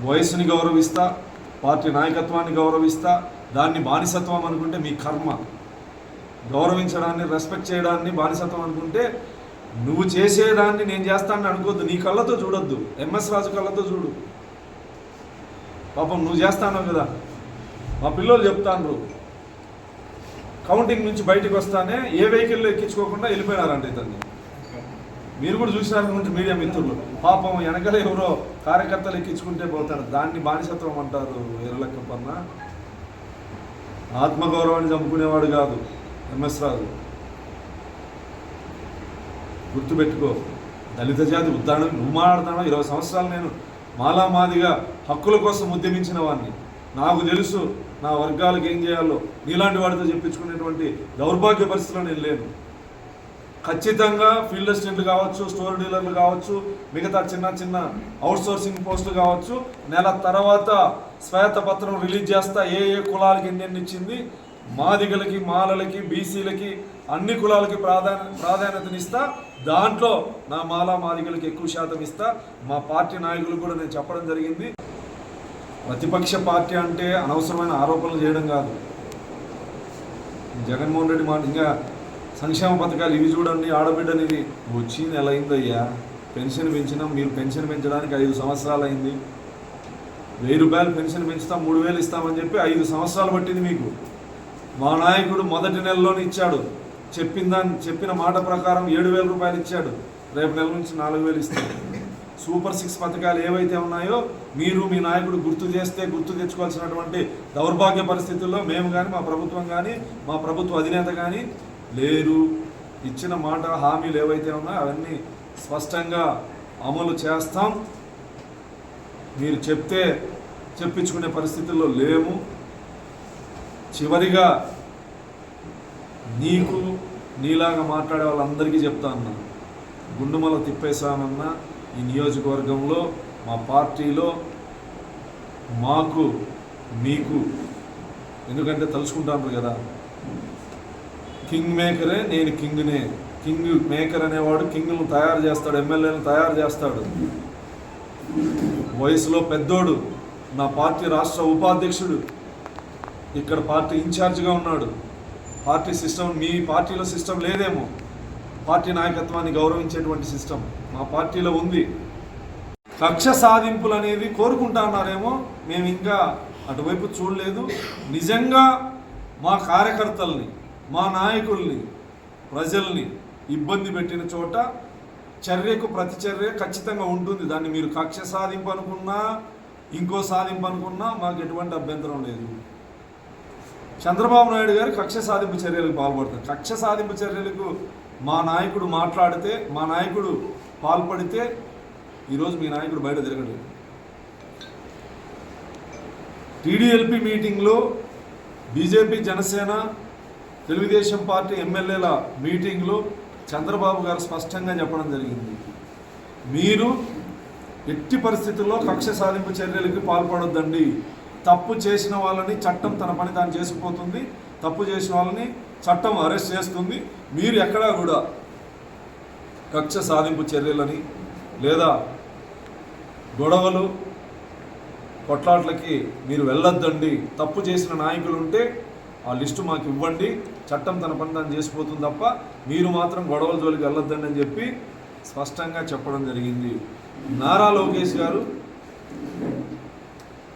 వయస్సుని గౌరవిస్తా party నాయకత్వాన్ని గౌరవిస్తా దాన్ని బానిసత్వం అనుకుంటే మీ కర్మ. గౌరవించడాన్ని రెస్పెక్ట్ చేయడాన్ని బానిసత్వం అనుకుంటే నువ్వు చేసేదాన్ని నేను చేస్తానని అనుకోవద్దు. నీ కళ్ళతో చూడొద్దు. ఎంఎస్ రాజు కళ్ళతో చూడు. పాపం నువ్వు చేస్తాను కదా. మా పిల్లలు చెప్తాను కౌంటింగ్ నుంచి బయటకు వస్తానే ఏ వెహికల్లో ఎక్కించుకోకుండా వెళ్ళిపోయినారంట ఇతన్ని. మీరు కూడా చూసినారనుకుంటే మీడియా మిత్రులు. పాపం వెనకలే ఎవరో కార్యకర్తలు ఎక్కించుకుంటే పోతారు. దాన్ని బానిసత్వం అంటారు ఎర్రలక్కప్పన్న ఆత్మగౌరవాన్ని చంపుకునేవాడు కాదు ఎంఎస్ రాజు. గుర్తుపెట్టుకో దళిత జాతి ఉద్దానం నువ్వు మాట్లాడుతాను ఇరవై సంవత్సరాలు నేను మాలా మాదిగా హక్కుల కోసం ఉద్యమించిన వాడిని నాకు తెలుసు నా వర్గాలకు ఏం చేయాలో. నీలాంటి వాడితో చెప్పించుకునేటువంటి దౌర్భాగ్య పరిస్థితిలో నేను లేను. ఖచ్చితంగా ఫీల్డ్ అసిస్టెంట్లు కావచ్చు స్టోర్ డీలర్లు కావచ్చు మిగతా చిన్న చిన్న అవుట్సోర్సింగ్ పోస్టులు కావచ్చు నెల తర్వాత శ్వేతపత్రం రిలీజ్ చేస్తా ఏ ఏ కులాలకి ఎన్ని ఇచ్చింది మాదిగలకి మాలలకి బీసీలకి అన్ని కులాలకి ప్రాధాన్య ప్రాధాన్యతనిస్తా దాంట్లో నా మాల మాదిగలకి ఎక్కువ శాతం ఇస్తా. మా పార్టీ నాయకులు కూడా నేను చెప్పడం జరిగింది. ప్రతిపక్ష పార్టీ అంటే అనవసరమైన ఆరోపణలు చేయడం కాదు. జగన్మోహన్ రెడ్డి మాట ఇంకా సంక్షేమ పథకాలు ఇవి చూడండి ఆడబిడ్డనిది వచ్చి నెల అయిందయ్యా పెన్షన్ పెంచినాం మీరు పెన్షన్ పెంచడానికి ఐదు సంవత్సరాలు అయింది వెయ్యి రూపాయలు పెన్షన్ పెంచుతాం మూడు వేలు ఇస్తామని చెప్పి ఐదు సంవత్సరాలు పట్టింది మీకు. మా నాయకుడు మొదటి నెలలోనే ఇచ్చాడు. చెప్పిన దాని చెప్పిన మాట ప్రకారం ఏడు వేల రూపాయలు ఇచ్చాడు. రేపు నెల నుంచి నాలుగు వేలు ఇస్తాడు. సూపర్ సిక్స్ పథకాలు ఏవైతే ఉన్నాయో మీరు మీ నాయకుడు గుర్తు చేస్తే గుర్తు తెచ్చుకోవాల్సినటువంటి దౌర్భాగ్య పరిస్థితుల్లో మేము కానీ మా ప్రభుత్వం కానీ మా ప్రభుత్వ అధినేత కానీ లేరు. ఇచ్చిన మాట హామీలు ఏవైతే ఉన్నాయో అవన్నీ స్పష్టంగా అమలు చేస్తాం. మీరు చెప్తే చెప్పించుకునే పరిస్థితుల్లో లేము. చివరిగా నీకు నీలాగా మాట్లాడే వాళ్ళందరికీ చెప్తా అన్నా. గుండుమల తిప్పేశామన్న ఈ నియోజకవర్గంలో మా పార్టీలో మాకు మీకు ఎందుకంటే తలుచుకుంటాను కదా. కింగ్ మేకరే నేను కింగ్నే కింగ్ మేకర్ అనేవాడు కింగ్ను తయారు చేస్తాడు ఎమ్మెల్యేలను తయారు చేస్తాడు. వయసులో పెద్దోడు నా పార్టీ రాష్ట్ర ఉపాధ్యక్షుడు. ఇక్కడ పార్టీ ఇన్ఛార్జ్గా ఉన్నాడు. పార్టీ సిస్టమ్ మీ పార్టీలో సిస్టమ్ లేదేమో. పార్టీ నాయకత్వాన్ని గౌరవించేటువంటి సిస్టమ్ మా పార్టీలో ఉంది. కక్ష సాధింపులు అనేది కోరుకుంటున్నారేమో మేము ఇంకా అటువైపు చూడలేదు. నిజంగా మా కార్యకర్తల్ని మా నాయకుల్ని ప్రజల్ని ఇబ్బంది పెట్టిన చోట చర్యకు ప్రతి చర్య ఖచ్చితంగా ఉంటుంది. దాన్ని మీరు కక్ష సాధింపు అనుకున్నా ఇంకో సాధింపు అనుకున్నా మాకు ఎటువంటి అభ్యంతరం లేదు. చంద్రబాబు నాయుడు గారు కక్ష సాధింపు చర్యలకు పాల్పడతారు. కక్ష సాధింపు చర్యలకు మా నాయకుడు మాట్లాడితే మా నాయకుడు పాల్పడితే ఈరోజు మీ నాయకుడు బయట తిరగలేదు. టీడీఎల్పీ మీటింగ్లో బీజేపీ జనసేన తెలుగుదేశం పార్టీ ఎమ్మెల్యేల మీటింగ్లో చంద్రబాబు గారు స్పష్టంగా చెప్పడం జరిగింది. మీరు ఎట్టి పరిస్థితుల్లో కక్ష సాధింపు చర్యలకి పాల్పడొద్దండి. తప్పు చేసిన వాళ్ళని చట్టం తన పని తాను చేసుకుపోతుంది. తప్పు చేసిన వాళ్ళని చట్టం అరెస్ట్ చేస్తుంది. మీరు ఎక్కడా కూడా కక్ష సాధింపు చర్యలని లేదా గొడవలు కొట్లాట్లకి మీరు వెళ్ళొద్దండి. తప్పు చేసిన నాయకులు ఉంటే ఆ లిస్టు మాకు ఇవ్వండి. చట్టం తన పని తాను చేసిపోతుంది తప్ప మీరు మాత్రం గొడవల జోలికి వెళ్ళొద్దండి అని చెప్పి స్పష్టంగా చెప్పడం జరిగింది. నారా లోకేష్ గారు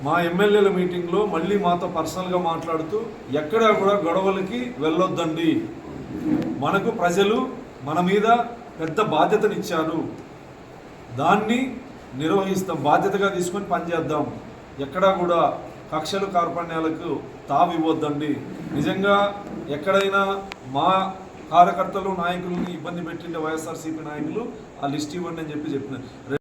మా ఎమ్మెల్యేల మీటింగ్లో మళ్ళీ మాతో పర్సనల్గా మాట్లాడుతూ ఎక్కడా కూడా గొడవలకి వెళ్ళొద్దండి. మనకు ప్రజలు మన మీద పెద్ద బాధ్యతనిచ్చారు. దాన్ని నిర్వహిస్తాం. బాధ్యతగా తీసుకొని పనిచేద్దాం. ఎక్కడా కూడా కక్షలు కార్పణ్యాలకు తావివ్వద్దండి. నిజంగా ఎక్కడైనా మా కార్యకర్తలు నాయకులు ఇబ్బంది పెట్టిండే వైఎస్ఆర్సీపీ నాయకులు ఆ లిస్ట్ ఇవ్వండి అని చెప్పి చెప్పినారు.